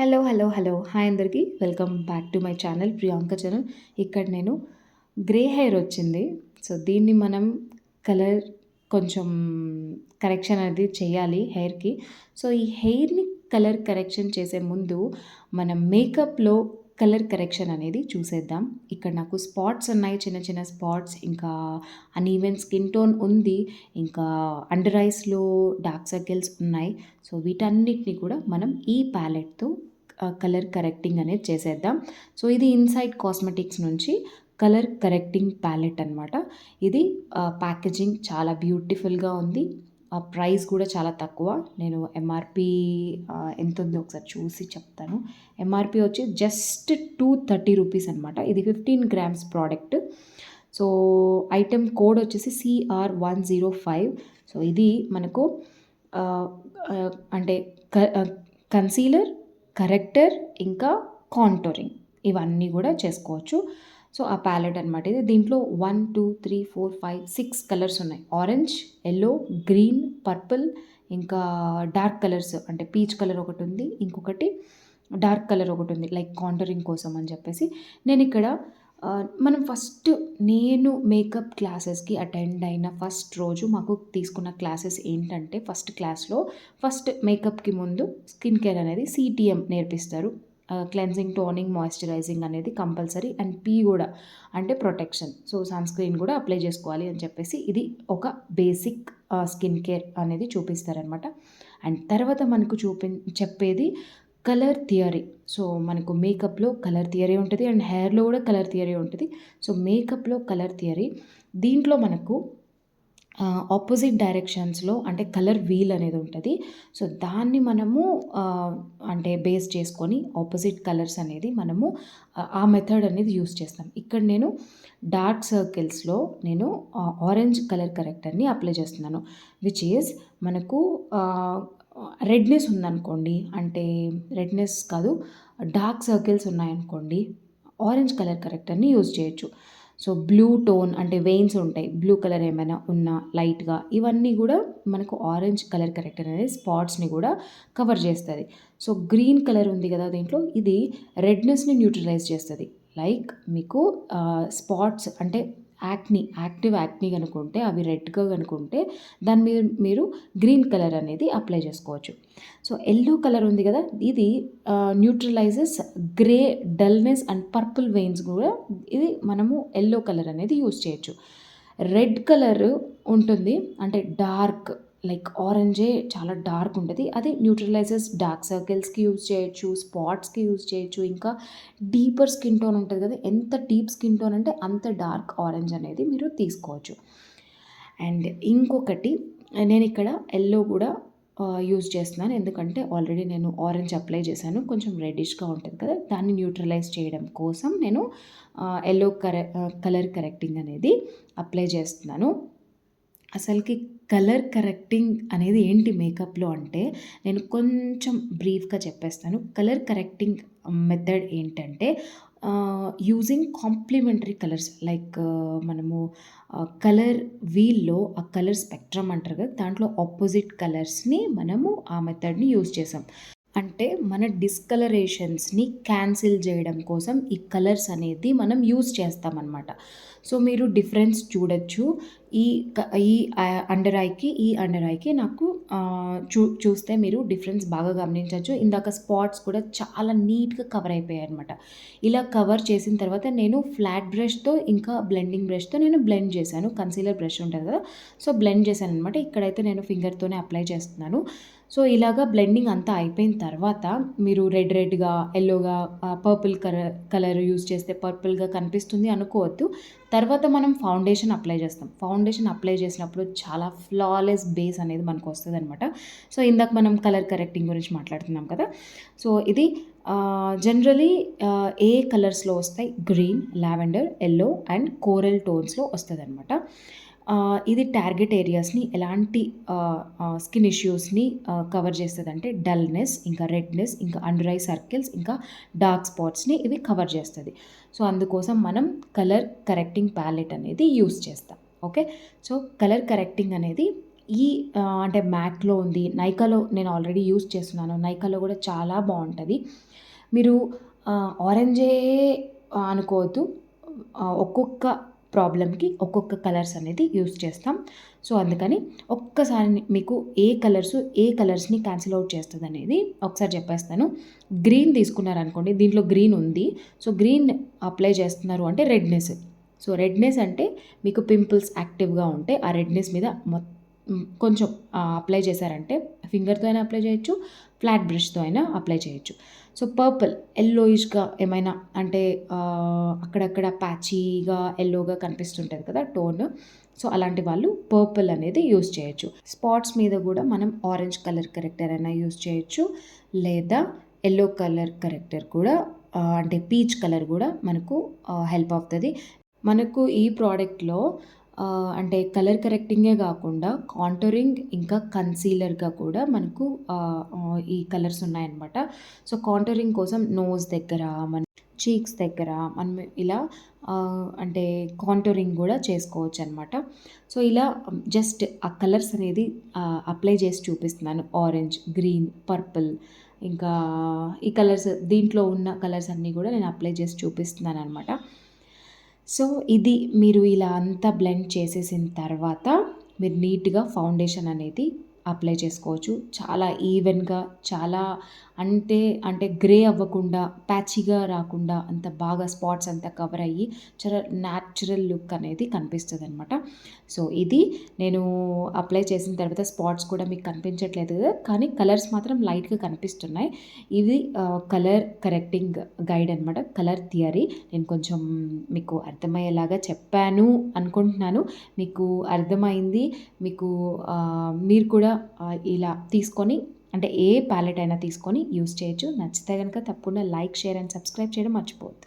Hello hello hello. Hi అందరికీ. Welcome back to my channel Priyanka channel. ఇక్కడ నేను grey hair వచ్చింది. So దీన్ని మనం కలర్ కొంచెం కరెక్షన్ అనేది చేయాలి హెయిర్కి. సో ఈ హెయిర్ని కలర్ కరెక్షన్ చేసే ముందు మనం మేకప్లో కలర్ కరెక్షన్ అనేది చూసేద్దాం. ఇక్కడ నాకు స్పాట్స్ ఉన్నాయి చిన్న చిన్న స్పాట్స్. ఇంకా అన్ఈవెన్ స్కిన్ టోన్ ఉంది. ఇంకా అండర్ ఐస్లో డార్క్ సర్కిల్స్ ఉన్నాయి. సో వీటన్నిటిని కూడా మనం ఈ ప్యాలెట్తో కలర్ కరెక్టింగ్ అనేది చేసేద్దాం. సో ఇది ఇన్సైడ్ కాస్మెటిక్స్ నుంచి కలర్ కరెక్టింగ్ ప్యాలెట్ అనమాట ఇది ప్యాకేజింగ్ చాలా బ్యూటిఫుల్గా ఉంది. ఆ ప్రైస్ కూడా చాలా తక్కువ. నేను ఎంఆర్పి ఎంత ఉందో ఒకసారి చూసి చెప్తాను. ఎంఆర్పి వచ్చి జస్ట్ టూ థర్టీ రూపీస్ అనమాట ఇది fifteen grams product. So item code వచ్చేసి CR one zero five. So ఇది మనకు అంటే కన్సీలర్ కరెక్టర్ ఇంకా కాంటోరింగ్. ఇవన్నీ కూడా చేసుకోవచ్చు. సో ఆ ప్యాలెట్ అనమాట ఇది. దీంట్లో one two three four five six colours ఉన్నాయి. ఆరెంజ్ ఎల్లో గ్రీన్ పర్పుల్ ఇంకా డార్క్ కలర్స్ అంటే పీచ్ కలర్ ఒకటి ఉంది. ఇంకొకటి డార్క్ కలర్ ఒకటి ఉంది లైక్ కాంటరింగ్ కోసం అని చెప్పేసి. నేను ఇక్కడ మనం ఫస్ట్ నేను మేకప్ క్లాసెస్కి అటెండ్ అయిన ఫస్ట్ రోజు మాకు తీసుకున్న క్లాసెస్ ఏంటంటే ఫస్ట్ క్లాస్లో ఫస్ట్ మేకప్కి ముందు స్కిన్ కేర్ అనేది సిటిఎం నేర్పిస్తారు. క్లెన్సింగ్ టోనింగ్ మాయిశ్చరైజింగ్ అనేది కంపల్సరీ అండ్ పీ కూడా అంటే ప్రొటెక్షన్ సో సన్ స్క్రీన్ కూడా అప్లై చేసుకోవాలి అని చెప్పేసి ఇది ఒక బేసిక్ స్కిన్ కేర్ అనేది చూపిస్తారనమాట అండ్ తర్వాత మనకు చూపి చెప్పేది కలర్ థియరీ. సో మనకు మేకప్లో కలర్ థియరీ ఉంటుంది అండ్ హెయిర్లో కూడా కలర్ థియరీ ఉంటుంది. సో మేకప్లో కలర్ థియరీ. దీంట్లో మనకు ఆపోజిట్ డైరెక్షన్స్లో అంటే కలర్ వీల్ అనేది ఉంటుంది. సో దాన్ని మనము అంటే బేస్ చేసుకొని ఆపోజిట్ కలర్స్ అనేది మనము ఆ మెథడ్ అనేది యూస్ చేస్తాం. ఇక్కడ నేను డార్క్ సర్కిల్స్లో నేను ఆరెంజ్ కలర్ కరెక్టర్ని అప్లై చేస్తున్నాను. విచ్ ఈజ్ మనకు రెడ్నెస్ ఉందనుకోండి అంటే రెడ్నెస్ కాదు డార్క్ సర్కిల్స్ ఉన్నాయనుకోండి ఆరెంజ్ కలర్ కరెక్టర్ని యూజ్ చేయొచ్చు. సో బ్లూ టోన్ అంటే వెయిన్స్ ఉంటాయి బ్లూ కలర్ ఏమైనా ఉన్నా లైట్గా ఇవన్నీ కూడా మనకు ఆరెంజ్ కలర్ కరెక్టర్ అనేది స్పాట్స్ని కూడా కవర్ చేస్తుంది. సో గ్రీన్ కలర్ ఉంది కదా దీంట్లో ఇది రెడ్నెస్ని న్యూట్రలైజ్ చేస్తుంది. లైక్ మీకు స్పాట్స్ అంటే యాక్ని యాక్టివ్ యాక్ని కనుకుంటే అవి రెడ్గా కనుకుంటే దాని మీద మీరు గ్రీన్ కలర్ అనేది అప్లై చేసుకోవచ్చు. సో ఎల్లో కలర్ ఉంది కదా ఇది neutralises grey dullness and purple veins కూడా ఇది మనము ఎల్లో కలర్ అనేది యూస్ చేయొచ్చు. రెడ్ కలర్ ఉంటుంది అంటే డార్క్ లైక్ ఆరెంజే చాలా డార్క్ ఉంటుంది. అది న్యూట్రలైజర్స్ డార్క్ సర్కిల్స్కి యూజ్ చేయొచ్చు స్పాట్స్కి యూజ్ చేయొచ్చు ఇంకా డీపర్ స్కిన్ టోన్ ఉంటుంది కదా ఎంత డీప్ స్కిన్ టోన్ అంటే అంత డార్క్ ఆరెంజ్ అనేది మీరు తీసుకోవచ్చు. అండ్ ఇంకొకటి నేను ఇక్కడ ఎల్లో కూడా యూజ్ చేస్తున్నాను. ఎందుకంటే ఆల్రెడీ నేను ఆరెంజ్ అప్లై చేశాను. కొంచెం రెడ్డిష్గా ఉంటుంది కదా దాన్ని న్యూట్రలైజ్ చేయడం కోసం నేను ఎల్లో కర కలర్ కరెక్టింగ్ అనేది అప్లై చేస్తున్నాను. అసలుకి కలర్ కరెక్టింగ్ అనేది ఏంటి మేకప్లో అంటే నేను కొంచెం బ్రీఫ్గా చెప్పేస్తాను. కలర్ కరెక్టింగ్ మెథడ్ ఏంటంటే యూజింగ్ కాంప్లిమెంటరీ కలర్స్ లైక్ మనము కలర్ వీల్లో ఆ కలర్ స్పెక్ట్రమ్ అంటారు కదా దాంట్లో ఆపోజిట్ కలర్స్ని మనము ఆ మెథడ్ని యూజ్ చేసాం. అంటే మన డిస్కలరేషన్స్ని క్యాన్సిల్ చేయడం కోసం ఈ కలర్స్ అనేది మనం యూజ్ చేస్తామన్నమాట. సో మీరు డిఫరెన్స్ చూడొచ్చు. ఈ ఈ అండర్ ఐకి ఈ అండర్ ఐకి నాకు చూ చూస్తే మీరు డిఫరెన్స్ బాగా గమనించవచ్చు. ఇందాక స్పాట్స్ కూడా చాలా నీట్గా కవర్ అయిపోయాయి అనమాట ఇలా కవర్ చేసిన తర్వాత నేను ఫ్లాట్ బ్రష్తో ఇంకా బ్లెండింగ్ బ్రష్తో నేను బ్లెండ్ చేశాను. కన్సీలర్ బ్రష్ ఉంటుంది కదా సో బ్లెండ్ చేశాను అనమాట ఇక్కడైతే నేను ఫింగర్తోనే అప్లై చేస్తున్నాను. సో ఇలాగా బ్లెండింగ్ అంతా అయిపోయిన తర్వాత మీరు రెడ్ రెడ్గా ఎల్లోగా పర్పుల్ కలర్ కలర్ యూజ్ చేస్తే పర్పుల్గా కనిపిస్తుంది అనుకోవద్దు. తర్వాత మనం ఫౌండేషన్ అప్లై చేస్తాం. ఫౌండేషన్ అప్లై చేసినప్పుడు చాలా ఫ్లాలెస్ బేస్ అనేది మనకు వస్తుంది అనమాట సో ఇందాక మనం కలర్ కరెక్టింగ్ గురించి మాట్లాడుతున్నాం కదా. సో ఇది జనరలీ ఏ కలర్స్లో వస్తాయి? Green lavender yellow and coral టోన్స్లో వస్తుంది అనమాట ఇది టార్గెట్ ఏరియాస్ని ఎలాంటి స్కిన్ ఇష్యూస్ని కవర్ చేస్తుంది అంటే డల్నెస్ ఇంకా రెడ్నెస్ ఇంకా అండర్ ఐ సర్కిల్స్ ఇంకా డార్క్ స్పాట్స్ని ఇవి కవర్ చేస్తుంది సో అందుకోసం మనం కలర్ కరెక్టింగ్ ప్యాలెట్ అనేది యూస్ చేస్తాం ఓకే సో కలర్ కరెక్టింగ్ అనేది ఈ అంటే మ్యాక్‌లో ఉంది. నైకాలో నేను ఆల్రెడీ యూస్ చేస్తున్నాను. నైకాలో కూడా చాలా బాగుంటుంది మీరు ఆరెంజే అనుకోవద్దు. ఒక్కొక్క ప్రాబ్లమ్‌కి ఒక్కొక్క కలర్స్ అనేది యూస్ చేస్తాం. సో, అందుకని ఒక్కసారి మీకు ఏ కలర్స్, ఏ కలర్స్‌ని క్యాన్సిల్ అవుట్ చేస్తుంది అనేది ఒకసారి చెప్పేస్తాను. గ్రీన్ తీసుకున్నారనుకోండి. దీంట్లో గ్రీన్ ఉంది. సో, గ్రీన్ అప్లై చేస్తున్నారు అంటే రెడ్‌నెస్. సో, రెడ్‌నెస్ అంటే మీకు పింపుల్స్ యాక్టివ్‌గా ఉంటే ఆ రెడ్‌నెస్ మీద మొత్ కొంచెం అప్లై చేశారంటే ఫింగర్‌తో అయినా అప్లై చేయొచ్చు. ఫ్లాట్ బ్రష్‌తో అయినా అప్లై చేయొచ్చు. సో, పర్పుల్ ఎల్లోయిష్గా ఏమైనా అంటే అక్కడక్కడ ప్యాచీగా ఎల్లోగా కనిపిస్తుంటుంది కదా! టోన్. సో, అలాంటి వాళ్ళు పర్పుల్ అనేది యూస్ చేయొచ్చు. స్పాట్స్ మీద కూడా మనం ఆరెంజ్ కలర్ కరెక్టర్ అయినా యూస్ చేయొచ్చు. లేదా ఎల్లో కలర్ కరెక్టర్ కూడా అంటే పీచ్ కలర్ కూడా మనకు హెల్ప్ అవుతుంది మనకు ఈ ప్రోడక్ట్‌లో అంటే కలర్ కరెక్టింగే కాకుండా కాంటరింగ్ ఇంకా కన్సీలర్‌గా కూడా మనకు ఈ కలర్స్ ఉన్నాయన్నమాట. సో, కాంటరింగ్ కోసం నోస్ దగ్గర, మన చీక్స్ దగ్గర మనం ఇలా అంటే కాంటరింగ్ కూడా చేసుకోవచ్చు అనమాట సో, ఇలా జస్ట్ ఆ కలర్స్ అనేది అప్లై చేసి చూపిస్తున్నాను. ఆరెంజ్, గ్రీన్, పర్పుల్ ఇంకా ఈ కలర్స్ దీంట్లో ఉన్న కలర్స్ అన్నీ కూడా నేను అప్లై చేసి చూపిస్తున్నాననమాట. సో, ఇది మీరు ఇలా అంతా బ్లెండ్ చేసేసిన తర్వాత మీరు నీట్‌గా ఫౌండేషన్ అనేది అప్లై చేసుకోవచ్చు. చాలా ఈవెన్‌గా చాలా అంటే, అంటే గ్రే అవ్వకుండా, ప్యాచీగా రాకుండా అంత బాగా స్పాట్స్ అంతా కవర్ అయ్యి చాలా న్యాచురల్ లుక్ అనేది కనిపిస్తుంది అనమాట సో, ఇది నేను అప్లై చేసిన తర్వాత స్పాట్స్ కూడా మీకు కనిపించట్లేదు కానీ కలర్స్ మాత్రం లైట్‌గా కనిపిస్తున్నాయి. ఇది కలర్ కరెక్టింగ్ గైడ్ అనమాట. Colour theory. నేను కొంచెం మీకు అర్థమయ్యేలాగా చెప్పాను అనుకుంటున్నాను. మీకు అర్థమైంది. మీకు మీరు కూడా ఇలా తీసుకొని అంటే ఏ ప్యాలెట్ అయినా తీసుకొని యూజ్ చేయొచ్చు. నచ్చితే కనుక తప్పకుండా లైక్, షేర్ అండ్ సబ్స్క్రైబ్ చేయడం మర్చిపోవద్దు.